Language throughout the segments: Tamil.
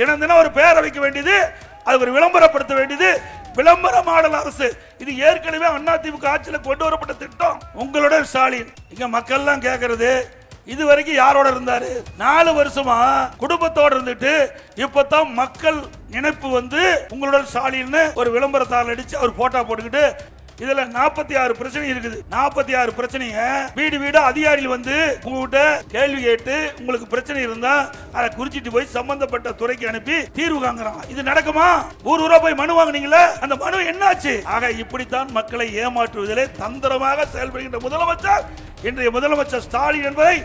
தினம் தினம் ஒரு பெயரை வைக்க வேண்டியது அது ஒரு விளம்பரப்படுத்த வேண்டியது. விளம்பர மாடல் அரசு. இது ஏற்கனவே அதிமுக ஆட்சியில் கொண்டு வரப்பட்ட திட்டம். உங்களுடைய ஸ்டாலின். இங்க மக்கள் எல்லாம் இது வரைக்கும் யாரோட இருந்தாரு? நாலு வருஷமா குடும்பத்தோட இருந்துட்டு இப்பதான் மக்கள் நினைப்பு வந்து உங்களோட ஸ்டாலின் ஒரு விளம்பரத்தால் அடிச்சு அவர் போட்டா போட்டுக்கிட்டு இதுல நாற்பத்தி ஆறு பிரச்சனை இருக்குது. நாற்பத்தி ஆறு பிரச்சனைய வீடு வீடு அதிகாரிகள் வந்து உங்ககிட்ட கேள்வி கேட்டு உங்களுக்கு பிரச்சனை இருந்தா அதை குறிச்சிட்டு போய் சம்பந்தப்பட்ட துறைக்கு அனுப்பி தீர்வு காங்குறாங்க இது நடக்குமா? ஊர் ஊரா போய் மனு வாங்கினீங்களா? அந்த மனு என்னாச்சு? ஆக இப்படித்தான் மக்களை ஏமாற்றுவதிலே தந்திரமாக செயல்படுகின்ற முதலமைச்சர் இன்றைய முதலமைச்சர் ஸ்டாலின் என்பதை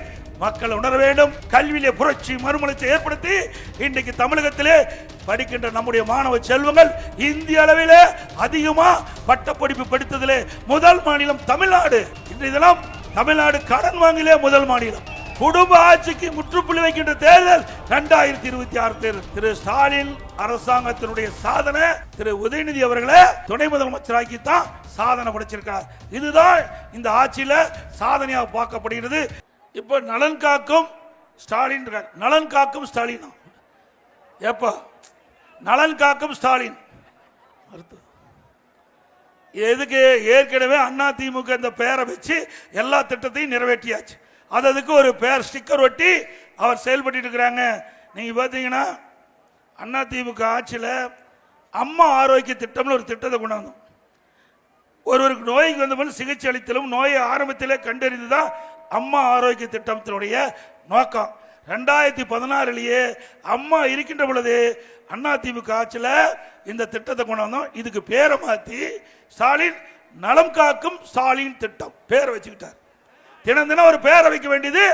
மக்கள் உணர வேண்டும் கல்வியிலே புரட்சி மறுமலர்ச்சி ஏற்படுத்தி இன்றைக்கு தமிழகத்திலே படிக்கின்ற நம்முடைய மாணவ செல்வங்கள் இந்திய அளவிலே அதிகமா பட்டப்படிப்பு படித்ததிலே முதல் மாநிலம் தமிழ்நாடு. இன்றைய தினம் தமிழ்நாடு கடன் வாங்கிலே முதல் மாநிலம். குடும்ப ஆட்சிக்கு முற்றுப்புள்ளி வைக்கின்ற தேர்தல் இரண்டாயிரத்தி இருபத்தி ஆறு தேர்தல் திரு ஸ்டாலின் அரசாங்கத்தினுடைய சாதனை திரு உதயநிதி அவர்களை துணை முதலமைச்சராக்கி தான் சாதனை படைச்சிருக்கார் இதுதான் இந்த ஆட்சியில சாதனையாக பார்க்கப்படுகிறது. இப்ப நலன் காக்கும் ஸ்டாலின் இருக்கார். நலன் காக்கும் ஸ்டாலின். எப்ப? நலன் காக்கும் ஸ்டாலின். அர்த்தம். எதுக்கு? ஏற்கனவே அண்ணா திமுக இந்த பெயரை வச்சு எல்லா திட்டத்தையும் நிறைவேற்றியாச்சு. அது அதுக்கு ஒரு பெயர் ஸ்டிக்கர் ஒட்டி அவர் செயல்பட்டு இருக்கிறாங்க. நீங்க பார்த்தீங்கன்னா அண்ணா திமுக ஆட்சியில் அம்மா ஆரோக்கிய திட்டம்னு ஒரு திட்டத்தை கொண்டாந்தோம். ஒருவருக்கு நோய்க்கு வந்த சிகிச்சை அளித்தலும் நோயை ஆரம்பத்திலே கண்டறிந்து தான் அம்மா ஆரோக்கிய திட்டத்தினுடைய நோக்கம். ரெண்டாயிரத்தி பதினாறுலயே அம்மா இருக்கின்ற பொழுது அண்ணா திமுக ஆட்சியில் இந்த திட்டத்தை கொண்டு வந்தோம். இதுக்கு பேரை மாற்றி ஸ்டாலின் நலம் காக்கும் ஸ்டாலின் திட்டம். பேரை வச்சுக்கிட்டார். தினம் தினம் ஒரு பேரை வைக்க வேண்டியது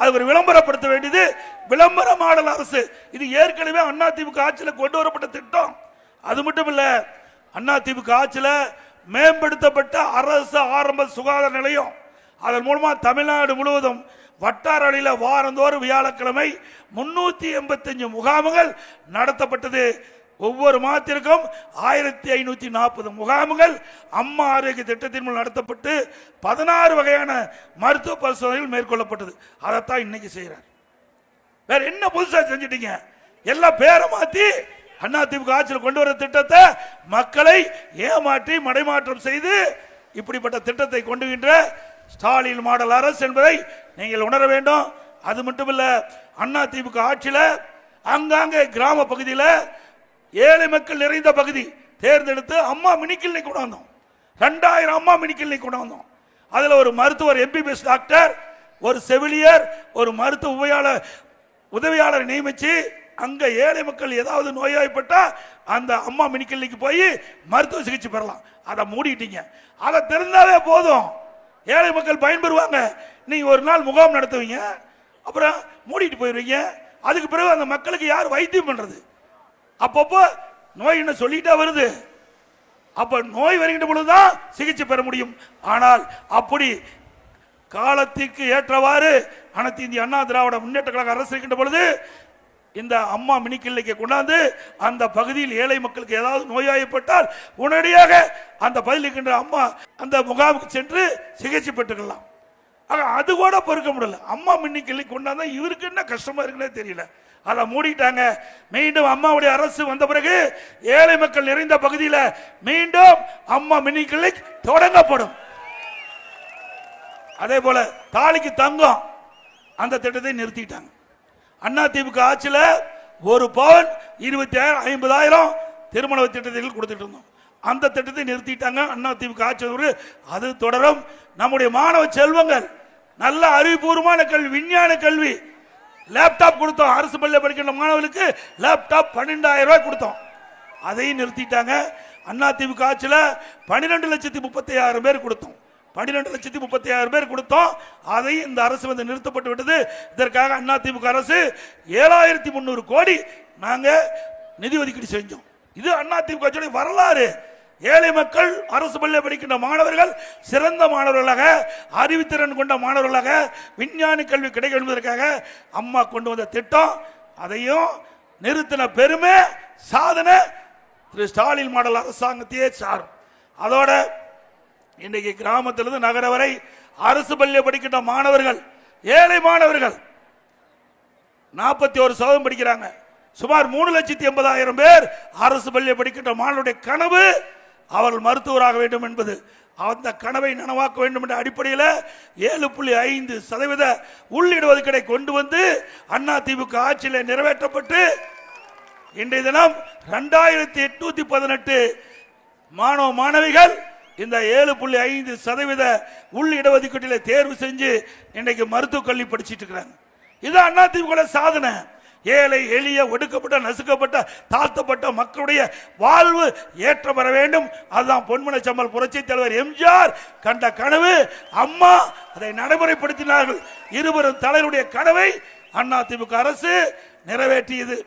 அது ஒரு விளம்பரப்படுத்த வேண்டியது விளம்பர மாடல் அரசு. இது ஏற்கனவே அண்ணா திமுக ஆட்சியில் கொண்டு வரப்பட்ட திட்டம். அது மட்டும் இல்லை அண்ணா திமுக ஆட்சியில் மேம்படுத்தப்பட்ட அரசு ஆரம்ப சுகாதார நிலையம். அதன் மூலமாக தமிழ்நாடு முழுவதும் வட்டார அளவில் வாரந்தோறும் வியாழக்கிழமை முன்னூற்றி எண்பத்தஞ்சு முகாம்கள் நடத்தப்பட்டது. ஒவ்வொரு மாதத்திற்கும் ஆயிரத்தி ஐநூற்றி நாற்பது முகாம்கள் அம்மா ஆரோக்கிய திட்டத்தின் மூலம் நடத்தப்பட்டு பதினாறு வகையான மருத்துவ பரிசோதனைகள் மேற்கொள்ளப்பட்டது. அதைத்தான் இன்னைக்கு செய்கிறார் வேற என்ன புதுசாக செஞ்சிட்டீங்க? எல்லாம் பேரை மாற்றி அண்ணா ஆட்சியில் கொண்டு வர திட்டத்தை மக்களை ஏமாற்றி மடைமாற்றம் செய்து இப்படிப்பட்ட திட்டத்தை கொண்டுகின்ற ஸ்டாலின் மாடல் அரசு என்பதை நீங்கள் உணர வேண்டும். அது மட்டும் இல்ல அண்ணா திமுக ஆட்சியில் அங்காங்கே கிராம பகுதியில் ஏழை மக்கள் நிறைந்த பகுதி. தேர்ந்தெடுத்து அம்மா மினி கொண்டாந்தோம் கொண்டு வந்தோம். ரெண்டாயிரம் அம்மா மினி கொண்டாந்தோம் கொண்டு வந்தோம் ஒரு மருத்துவர் எம்பிபிஎஸ் டாக்டர் ஒரு செவிலியர் ஒரு மருத்துவ உபயாளர் உதவியாளரை நியமிச்சு அங்க ஏழை மக்கள் ஏதாவது நோயாய்ப்பட்டால் அந்த அம்மா மினி போய் மருத்துவ சிகிச்சை பெறலாம். அதை மூடிட்டீங்க. அதை தெரிந்தாலே போதும். ஏழை மக்கள் பயன்பெறுவாங்க. நீங்க ஒரு நாள் முகாம் நடத்துவீங்க அப்புறம் மூடிட்டு போயிருவீங்க. அதுக்கு பிறகு அந்த மக்களுக்கு யார் வைத்தியம் பண்றது? அப்பப்போ நோய் என்ன சொல்லிட்டா வருது? அப்ப நோய் வருகின்ற பொழுதுதான் சிகிச்சை பெற முடியும். ஆனால் அப்படி காலத்திற்கு ஏற்றவாறு அனைத்து இந்திய அண்ணா திராவிட முன்னேற்ற கழக அரசு இருக்கின்ற பொழுது இந்த அம்மா மினி கொண்டாந்து அந்த பகுதியில் ஏழை மக்களுக்கு ஏதாவது நோயாயப்பட்டால் உடனடியாக அந்த பதிலுக்கின்ற அம்மா அந்த முகாமுக்கு சென்று சிகிச்சை பெற்றுக்கலாம். ஆக அது கூட பொறுக்க முடியல. அம்மா மின்னிக்கிள்ளி கொண்டாந்தா இவருக்கு என்ன கஷ்டமா இருக்குன்னே தெரியல. அதை மூடிட்டாங்க. மீண்டும் அம்மாவுடைய அரசு வந்த பிறகு ஏழை மக்கள் நிறைந்த பகுதியில் மீண்டும் அம்மா மினி தொடங்கப்படும். அதே போல தாலிக்கு தங்கம் அந்த திட்டத்தை நிறுத்திட்டாங்க. அண்ணா திமுக ஆட்சியில் ஒரு பவுன் இருபத்தி ஆயிரம் ஐம்பதாயிரம் திருமண திட்டத்தில் கொடுத்துட்டு இருந்தோம். அந்த திட்டத்தை நிறுத்திட்டாங்க அண்ணா திமுக ஆட்சி அது தொடரும். நம்முடைய மாணவ செல்வங்கள் நல்ல அறிவுபூர்வமான கல்வி விஞ்ஞான கல்வி. லேப்டாப் கொடுத்தோம். அரசு பள்ளியில் படிக்கின்ற மாணவர்களுக்கு லேப்டாப் பன்னெண்டாயிரம் ரூபாய் கொடுத்தோம். அதையும் நிறுத்திட்டாங்க. அண்ணா திமுக ஆட்சியில் பன்னிரெண்டு லட்சத்தி முப்பத்தி ஆயிரம் பேர் கொடுத்தோம். பன்னிரெண்டு லட்சத்தி முப்பத்தி ஆயிரம் பேர் கொடுத்தோம். அதையும் இந்த அரசு வந்து நிறுத்தப்பட்டு விட்டது. இதற்காக அண்ணா திமுக அரசு ஏழாயிரத்தி முந்நூறு கோடி நாங்கள் நிதி ஒதுக்கீடு செஞ்சோம். இது அண்ணா திமுக வரலாறு. ஏழை மக்கள் அரசு பள்ளியில் படிக்கின்ற மாணவர்கள் சிறந்த மாணவர்களாக அறிவுத்திறன் கொண்ட மாணவர்களாக விஞ்ஞானி கல்வி கிடைக்க என்பதற்காக அம்மா கொண்டு வந்த திட்டம். அதையும் நிறுத்தின பெருமை சாதனை திரு ஸ்டாலின் மாடல் அரசாங்கத்தையே சாரும். அதோட இன்றைக்கு கிராமத்திலிருந்து நகர வரை அரசு பள்ளியில் படிக்கின்ற மாணவர்கள் ஏழை மாணவர்கள் நாற்பத்தி ஒரு சதவீதம் படிக்கிறாங்க. சுமார் மூணு லட்சத்தி எண்பதாயிரம் பேர் அரசு பள்ளியை படிக்கின்ற மாணவருடைய கனவு அவர்கள் மருத்துவராக வேண்டும் என்பது. அந்த கனவை நனவாக்க வேண்டும் என்ற அடிப்படையில் ஏழு புள்ளி ஐந்து சதவீத உள்ளிடுவதுக்கடை கொண்டு வந்து அண்ணா திமுக ஆட்சியில் நிறைவேற்றப்பட்டு இன்றைய தினம் ரெண்டாயிரத்தி எட்நூத்தி பதினெட்டு மாணவ மாணவிகள் இந்த ஏழு புள்ளி ஐந்து சதவீத உள் இடஒதுக்கீட்டில் தேர்வு செஞ்சு இன்னைக்கு மருத்துவக் கல்வி படிச்சிட்டு இருக்கிறாங்க. இது அதிமுக சாதனை. ஏழை எளிய ஒடுக்கப்பட்ட நசுக்கப்பட்ட தாழ்த்தப்பட்ட மக்களுடைய வாழ்வு ஏற்ற பெற வேண்டும். அதுதான் பொன்மன சம்பல் புரட்சி தலைவர் எம்ஜிஆர் கண்ட கனவு. அம்மா அதை நடைமுறைப்படுத்தினார்கள். இருவரும் தலைவருடைய கனவை அதிமுக அரசு நிறைவேற்றியது.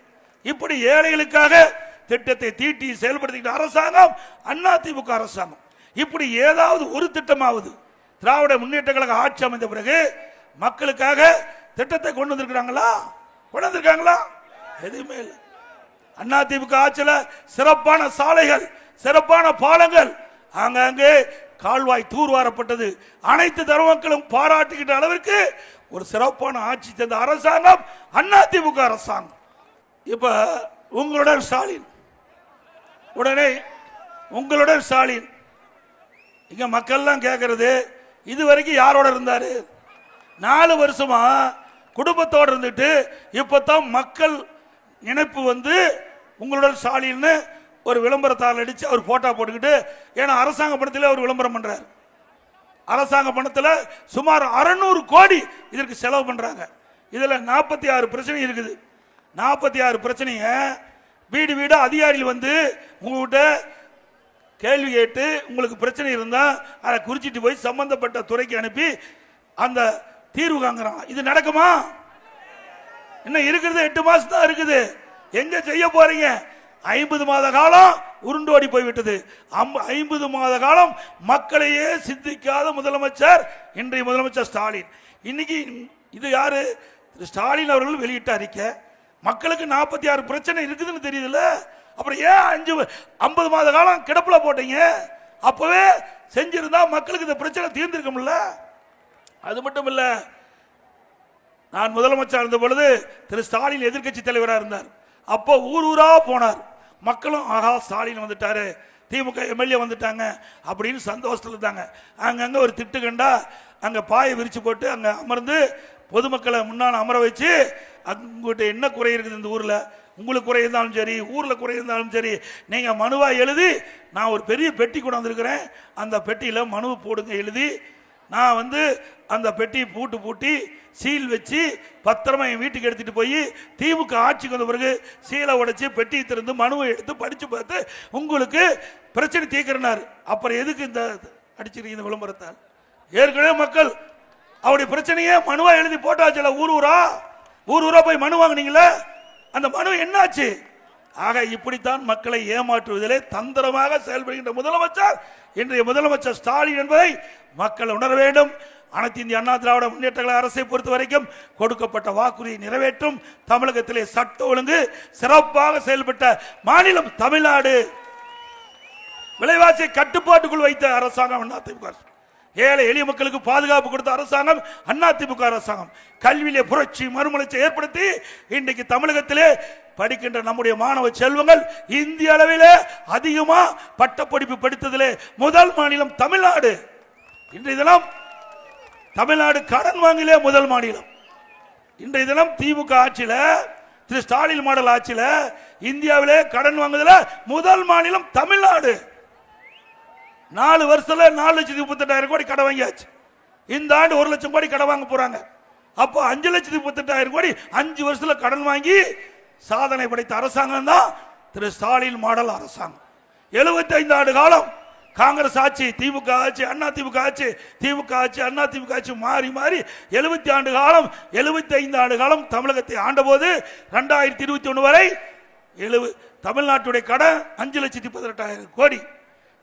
இப்படி ஏழைகளுக்காக திட்டத்தை தீட்டி செயல்படுத்திக்கிட்ட அரசாங்கம் அதிமுக அரசாங்கம். இப்படி ஏதாவது ஒரு திட்டமாவது திராவிட முன்னேற்ற கழக ஆட்சி அமைந்த பிறகு மக்களுக்காக திட்டத்தை கொண்டு வந்திருக்கிறாங்களா? கொண்டு வந்திருக்காங்களா? எதுவுமே இல்லை. அண்ணா திமுக ஆட்சியில் சிறப்பான சாலைகள் சிறப்பான பாலங்கள் ஆங்காங்கே கால்வாய் தூர்வாரப்பட்டது அனைத்து தரமக்களும் பாராட்டுகின்ற அளவிற்கு ஒரு சிறப்பான ஆட்சி தந்த அரசாங்கம் அண்ணா திமுக அரசாங்கம். இப்ப உங்களுடன் ஸ்டாலின். உடனே உங்களுடன் ஸ்டாலின். இங்க மக்கள்லாம் கேட்கறது இது வரைக்கும் யாரோட இருந்தாரு? நாலு வருஷமா குடும்பத்தோடு இருந்துட்டு இப்போத்தான் மக்கள் நினைப்பு வந்து உங்களுடன் ஸ்டாலின்னு ஒரு விளம்பரத்தால் அடித்து அவர் ஃபோட்டோ போட்டுக்கிட்டு ஏன்னா அரசாங்க பணத்தில் அவர் விளம்பரம் பண்ணுறாரு அரசாங்க பணத்தில் சுமார் அறநூறு கோடி இதற்கு செலவு பண்ணுறாங்க இதில் நாற்பத்தி ஆறு பிரச்சனை இருக்குது. நாற்பத்தி ஆறு பிரச்சனையை வீடு வீடு அதிகாரிகள் வந்து உங்கள்கிட்ட கேள்வி கேட்டு உங்களுக்கு பிரச்சனை இருந்தால் அதை குறிச்சிட்டு போய் சம்பந்தப்பட்ட துறைக்கு அனுப்பி அந்த தீர்வு காங்குறான் இது நடக்குமா? இன்னும் இருக்கிறது? எட்டு மாசம் தான் இருக்குது. எங்க செய்ய போறீங்க? ஐம்பது மாத காலம் உருண்டோடி போய்விட்டது ஐம்பது மாத காலம் மக்களையே சிந்திக்காத முதலமைச்சர் இன்றைய முதலமைச்சர் ஸ்டாலின். இன்னைக்கு இது யாரு? ஸ்டாலின் அவர்கள் வெளியிட்ட அறிக்கை. மக்களுக்கு நாற்பத்தி ஆறு பிரச்சனை இருக்குதுன்னு தெரியுதுல்ல. அப்புறம் ஏன் அஞ்சு ஐம்பது மாத காலம் கிடப்பில் போட்டீங்க? அப்போவே செஞ்சிருந்தா மக்களுக்கு இந்த பிரச்சனை தீர்ந்திருக்கும்ல அது மட்டும் இல்லை நான் முதலமைச்சர் இருந்த பொழுது திரு ஸ்டாலின் எதிர்க்கட்சி தலைவராக இருந்தார். அப்போ ஊர் ஊராக போனார். மக்களும் ஆஹா ஸ்டாலின் வந்துட்டாரு திமுக எம்எல்ஏ வந்துட்டாங்க அப்படின்னு சந்தோஷத்தில் இருந்தாங்க. அங்கங்கே ஒரு திட்டு கண்டா அங்கே பாயை விரித்து போட்டு அங்கே அமர்ந்து பொதுமக்களை முன்னால் அமர வச்சு அங்கிட்ட என்ன குறை இருக்குது இந்த ஊரில்? உங்களுக்கு குறை இருந்தாலும் சரி ஊரில் குறை இருந்தாலும் சரி நீங்கள் மனுவாக எழுதி நான் ஒரு பெரிய பெட்டி கொண்டு வந்திருக்கிறேன். அந்த பெட்டியில் மனு போடுங்க எழுதி நான் வந்து அந்த பெட்டியை பூட்டு பூட்டி சீல் வச்சு பத்திரமா என் வீட்டுக்கு எடுத்துகிட்டு போய் திமுக ஆட்சிக்கு வந்த பிறகு சீலை உடைச்சி பெட்டியை திறந்து மனுவை எடுத்து படித்து பார்த்து உங்களுக்கு பிரச்சனை தீர்க்கிறனார் அப்புறம் எதுக்கு இந்த அடிச்சிருக்கீங்க இந்த விளம்பரத்தால்? ஏற்கனவே மக்கள் அவருடைய பிரச்சனையே மனுவாக எழுதி போட்டாச்சுல ஊர் ஊரா? ஊர் ஊரா போய் மனு வாங்குனீங்களே அந்த மனு என்னாச்சு? ஆக இப்படித்தான் மக்களை ஏமாற்றுவதிலே தந்திரமாக செயல்படுகின்ற முதலமைச்சர் இன்றைய முதலமைச்சர் ஸ்டாலின் என்பதை மக்கள் உணர வேண்டும். அனைத்து இந்திய அண்ணா திராவிட முன்னேற்ற கழக அரசை பொறுத்த வரைக்கும் கொடுக்கப்பட்ட வாக்குறுதியை நிறைவேற்றும் தமிழகத்திலே சட்ட ஒழுங்கு சிறப்பாக செயல்பட்ட மாநிலம் தமிழ்நாடு. விலைவாசியை கட்டுப்பாட்டுக்குள் வைத்த அரசாங்கம் அதிமுக அரசு. ஏழை எளிய மக்களுக்கு பாதுகாப்பு கொடுத்த அரசாங்கம் அதிமுக அரசாங்கம். கல்வியிலே புரட்சி மறுமலர்ச்சி ஏற்படுத்தி இன்றைக்கு தமிழகத்திலே படிக்கின்ற நம்முடைய மாணவ செல்வங்கள் இந்திய அளவிலே அதிகமா பட்டப்படிப்பு படித்ததிலே முதல் மாநிலம் தமிழ்நாடு. இன்றைய தினம் தமிழ்நாடு கடன் வாங்கிலே முதல் மாநிலம். இன்றைய தினம் திமுக ஆட்சியில் திரு ஸ்டாலின் மாடல் ஆட்சியில் இந்தியாவிலே கடன் வாங்குதல முதல் மாநிலம் தமிழ்நாடு. நாலு வருஷத்துல நாலு லட்சத்தி முப்பத்தெட்டாயிரம் கோடி கடன் வாங்கியாச்சு. இந்த ஆண்டு ஒரு லட்சம் கோடி கடன் வாங்க போறாங்க. அப்போ அஞ்சு லட்சத்தி முப்பத்தெட்டாயிரம் கோடி அஞ்சு வருஷத்துல கடன் வாங்கி சாதனை படைத்த அரசாங்கம் தான் திரு ஸ்டாலின் மாடல் அரசாங்கம். 75 ஆண்டு காலம் காங்கிரஸ் ஆட்சி திமுக ஆட்சி அண்ணா திமுக ஆட்சி திமுக ஆட்சி அண்ணா திமுக ஆட்சி மாறி மாறி 70 ஆண்டு காலம் 75 ஆண்டு காலம் தமிழகத்தை ஆண்டபோது ரெண்டாயிரத்தி இருபத்தி ஒன்று வரை எழுபது தமிழ்நாட்டுடைய கடன் அஞ்சு லட்சத்தி பதினெட்டாயிரம் கோடி.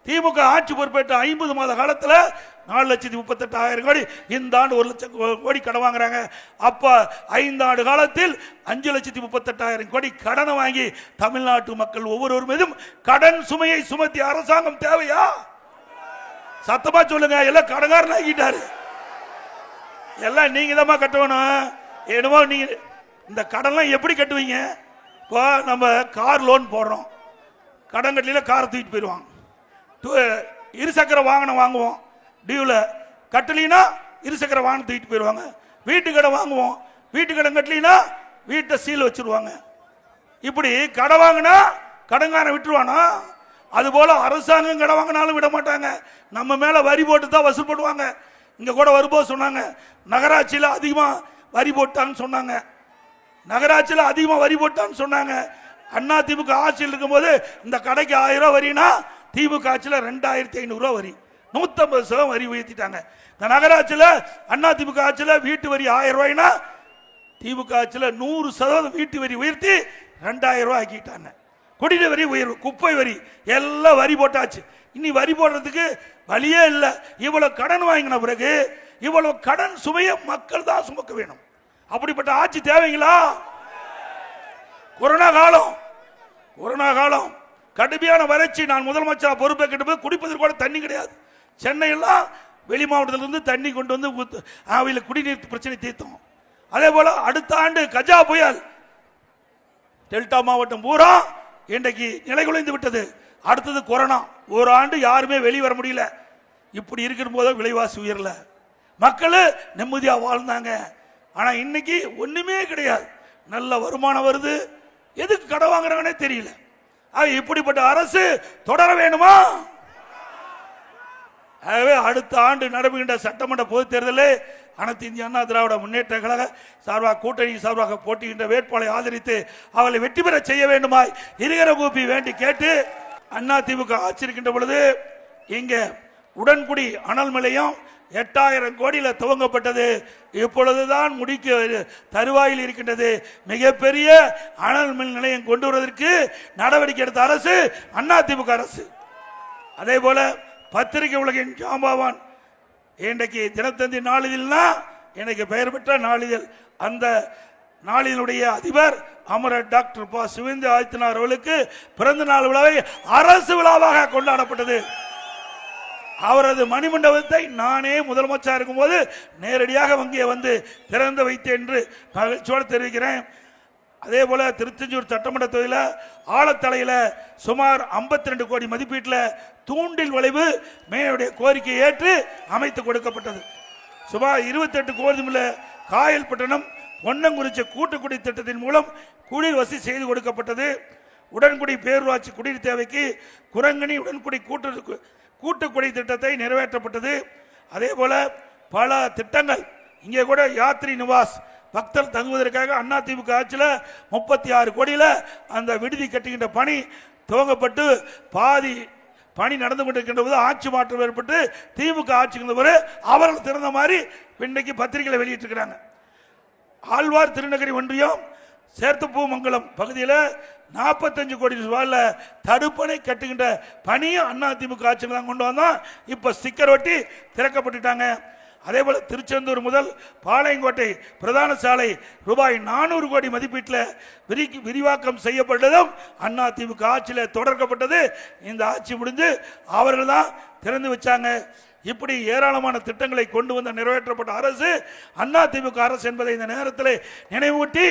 திமுக ஆட்சி பொறுப்பேற்ற ஐம்பது மாத காலத்தில் நாலு லட்சத்தி முப்பத்தெட்டாயிரம் கோடி இந்த ஆண்டு ஒரு லட்சம் கோ- கோடி கடன் வாங்குறாங்க. அப்போ ஐந்தாண்டு காலத்தில் அஞ்சு லட்சத்தி முப்பத்தெட்டாயிரம் கோடி கடனை வாங்கி தமிழ்நாட்டு மக்கள் ஒவ்வொருவர் மீதும் கடன் சுமையை சுமத்தி அரசாங்கம் தேவையா? சத்தமா சொல்லுங்க. எல்லாம் கடங்காரன் ஆகிட்டாரு எல்லாம் நீங்க தான் கட்டணும். என்னமோ நீங்க இந்த கடன்லாம் எப்படி கட்டுவீங்க? இப்போ நம்ம கார் லோன் போடுறோம். கடன் கட்டில காரை தூக்கிட்டு போயிடுவாங்க. இருசக்கர வாகனம் வாங்குவோம். டியூவில் கட்டலினா இருசக்கர வாகனம் தூக்கிட்டு போயிடுவாங்க. வீட்டு கடை வாங்குவோம். வீட்டு கடன் கட்டலினா வீட்டை சீல் வச்சிருவாங்க. இப்படி கடை வாங்கினா கடன்காரன் விட்டுருவானா? அதுபோல் அரசாங்கம் கடை வாங்கினாலும் விட மாட்டாங்க. நம்ம மேல வரி போட்டு தான் வசூல் பண்ணுவாங்க. இங்க கூட வரும்போது சொன்னாங்க நகராட்சியில் அதிகமாக வரி போட்டான்னு சொன்னாங்க. நகராட்சியில் அதிகமாக வரி போட்டான்னு சொன்னாங்க. அண்ணா திமுக ஆட்சியில் இருக்கும்போது இந்த கடைக்கு ஆயிரம் ரூபா வரினா திமுக ஆட்சியில் ரெண்டாயிரத்தி ஐநூறுரூவா வரி. நூற்றம்பது சதவீதம் வரி உயர்த்திட்டாங்க. இந்த நகராட்சியில் அண்ணா திமுக ஆட்சியில் வீட்டு வரி ஆயிரம் ரூபாய்னா திமுக ஆட்சியில் நூறு சதவீதம் வீட்டு வரி உயர்த்தி ரெண்டாயிரம் ரூபாய் ஆக்கிட்டாங்க. குடிநீர் வரி உயர்வு குப்பை வரி எல்லாம் வரி போட்டாச்சு. இனி வரி போடுறதுக்கு வழியே இல்லை. இவ்வளவு கடன் வாங்கின பிறகு இவ்வளவு கடன் சுமையை மக்கள் தான் சுமக்க வேணும். அப்படிப்பட்ட ஆட்சி தேவைங்களா? கொரோனா காலம் கொரோனா காலம். கடுமையான வறட்சி. நான் முதலமைச்சர் பொறுப்பேற்கிட்டு போய் குடிப்பதற்கு கூட தண்ணி கிடையாது. சென்னையெல்லாம் வெளி மாவட்டத்திலிருந்து தண்ணி கொண்டு வந்து அவையில் ஆவியில் குடிநீர் பிரச்சனை தீர்த்தோம். அதே போல அடுத்த ஆண்டு கஜா புயல். டெல்டா மாவட்டம் பூரா இன்றைக்கு நிலை குலைந்து விட்டது. அடுத்தது கொரோனா. ஒரு ஆண்டு யாருமே வெளியே வர முடியல. இப்படி இருக்கிற போது விலைவாசி உயரல. மக்கள் நிம்மதியாக வாழ்ந்தாங்க. ஆனால் இன்னைக்கு ஒன்றுமே கிடையாது. நல்ல வருமானம் வருது. எதுக்கு கடை வாங்குறாங்கன்னே தெரியல. இப்படிப்பட்ட அரசு தொடர வேணுமா ஆகவே அடுத்த ஆண்டு நடைபெறுகின்ற சட்டமன்ற பொதுத் தேர்தலில் அனைத்து இந்திய அண்ணா திராவிட முன்னேற்ற கழக சார்பாக கூட்டணி சார்பாக போட்டியின்ற வேட்பாளரை ஆதரித்து அவளை வெற்றி பெற செய்ய வேண்டுமாய் இருகர கூப்பி வேண்டி கேட்டு அண்ணா திமுக ஆட்சி இருக்கின்ற பொழுது இங்கே உடன்குடி அனல் நிலையம் எட்டாயிரம் கோடியில் துவங்கப்பட்டது. இப்பொழுதுதான் முடிக்க தருவாயில் இருக்கின்றது. மிகப்பெரிய அனல் மின் நிலையம் கொண்டு வருவதற்கு நடவடிக்கை எடுத்த அரசு அண்ணா திமுக அரசு. அதே போல பத்திரிகை உலகின் ஜாம்பாவான் இன்றைக்கு தினத்தந்தி நாளிதழ்னா இன்றைக்கு பெயர் பெற்ற நாளிதழ். அந்த நாளினுடைய அதிபர் அமரர் டாக்டர் ப. சிவேந்திர ஆதித்யநாத் அவர்களுக்கு பிறந்த நாள் விழாவை அரசு விழாவாக கொண்டாடப்பட்டது. அவரது மணிமண்டபத்தை நானே முதலமைச்சர் இருக்கும்போது நேரடியாக வங்கியை வந்து திறந்து வைத்தேன் என்று மகிழ்ச்சியோடு தெரிவிக்கிறேன். அதே போல திருச்செஞ்சூர் சட்டமன்ற தொகுதியில் ஆழத்தலையில் சுமார் 52 ரெண்டு கோடி மதிப்பீட்டில் தூண்டில் வளைவு மேயனுடைய கோரிக்கையை ஏற்று அமைத்து கொடுக்கப்பட்டது. சுமார் 28 கோடி உள்ள காயல்பட்டணம் ஒன்னங்குறிச்சி கூட்டுக்குடி திட்டத்தின் மூலம் குடிநீர் வசதி செய்து கொடுக்கப்பட்டது. உடன்குடி பேரூராட்சி குடிநீர் தேவைக்கு குரங்கணி உடன்குடி கூட்டு கூட்டுக்குடி திட்டத்தை நிறைவேற்றப்பட்டது. அதே போல பல திட்டங்கள். இங்கே கூட யாத்ரி நிவாஸ் பக்தர் தங்குவதற்காக அண்ணா திமுக ஆட்சியில் முப்பத்தி ஆறு கோடியில் அந்த விடுதி கட்டுகின்ற பணி துவங்கப்பட்டு பாதி பணி நடந்து கொண்டிருக்கின்ற போது ஆட்சி மாற்றம் ஏற்பட்டு திமுக ஆட்சிக்கு பிறகு அவர்கள் திறந்த மாதிரி இன்னைக்கு பத்திரிகைகளை வெளியிட்டிருக்கிறாங்க. ஆழ்வார் திருநகரி ஒன்றியம் சேர்த்தப்பூமங்கலம் பகுதியில் நாற்பத்தஞ்சு கோடி ரூபாயில் தடுப்பணை கட்டுகின்ற பணியும் அண்ணா திமுக ஆட்சியில் தான் கொண்டு வந்தோம் இப்போ ஸ்டிக்கர் ஒட்டி திறக்கப்பட்டுட்டாங்க. அதே போல் திருச்செந்தூர் முதல் பாளையங்கோட்டை பிரதான சாலை ரூபாய் நானூறு கோடி மதிப்பீட்டில் விரி விரிவாக்கம் செய்யப்பட்டதும் அண்ணா திமுக ஆட்சியில் தொடர்க்கப்பட்டது. இந்த ஆட்சி முடிஞ்சு அவர்கள் தான் திறந்து வச்சாங்க. இப்படி ஏராளமான திட்டங்களை கொண்டு வந்த நிறைவேற்றப்பட்ட அரசு அண்ணா திமுக அரசு என்பதை இந்த நேரத்தில் நினைவூட்டி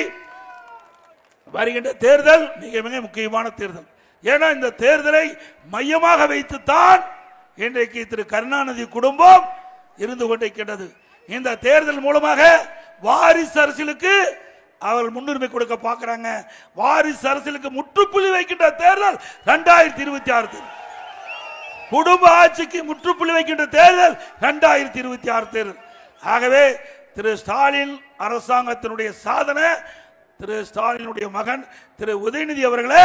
வருகின்ற தேர்தல் மிக மிக முக்கியமான தேர்தல். ஏன்னா இந்த தேர்தலை மையமாக வைத்துத்தான் இன்றைக்கு திரு கருணாநிதி குடும்பம் இருந்து கொண்டிருக்கின்றது. இந்த தேர்தல் மூலமாக வாரிசு அரசியலுக்கு அவர்கள் முன்னுரிமை கொடுக்க பார்க்கிறாங்க. வாரிசு அரசியலுக்கு முற்றுப்புள்ளி வைக்கின்ற தேர்தல் ரெண்டாயிரத்தி இருபத்தி ஆறு தேர்தல். குடும்ப ஆட்சிக்கு முற்றுப்புள்ளி வைக்கின்ற தேர்தல் இரண்டாயிரத்தி இருபத்தி ஆறு தேர்தல். ஆகவே திரு ஸ்டாலின் அரசாங்கத்தினுடைய சாதனை திரு ஸ்டாலினுடைய மகன் திரு உதயநிதி அவர்களை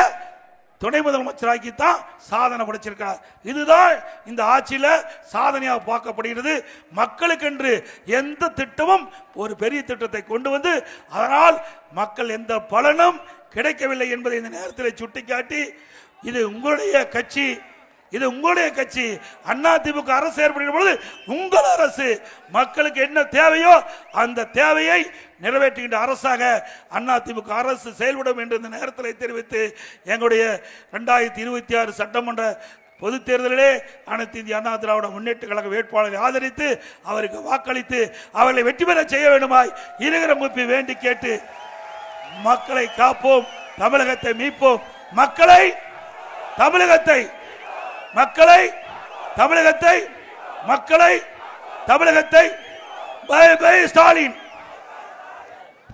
துணை முதலமைச்சராக்கி தான் சாதனை படைச்சிருக்கிறார். இதுதான் இந்த ஆட்சியில் சாதனையாக பார்க்கப்படுகிறது. மக்களுக்கென்று எந்த திட்டமும் ஒரு பெரிய திட்டத்தை கொண்டு வந்து அதனால் மக்கள் எந்த பலனும் கிடைக்கவில்லை என்பதை இந்த நேரத்தில் சுட்டிக்காட்டி இது உங்களுடைய கட்சி இது உங்களுடைய கட்சி. அண்ணா திமுக அரசு ஏற்படுகிற பொழுது உங்கள் அரசு. மக்களுக்கு என்ன தேவையோ அந்த தேவையை நிறைவேற்றுகின்ற அரசாக அண்ணா திமுக அரசு செயல்படும் என்று இந்த நேரத்தில் தெரிவித்து எங்களுடைய ரெண்டாயிரத்தி இருபத்தி ஆறு சட்டமன்ற பொதுத் தேர்தலிலே அனைத்து இந்திய அண்ணா திராவிட முன்னேற்ற கழக வேட்பாளரை ஆதரித்து அவருக்கு வாக்களித்து அவர்களை வெற்றி பெற செய்ய வேண்டுமாய் இருகிற முப்பி வேண்டி கேட்டு மக்களை காப்போம் தமிழகத்தை மீட்போம். மக்களை தமிழகத்தை மக்களை தமிழகத்தை மக்களை தமிழகத்தை பை பை ஸ்டாலின்.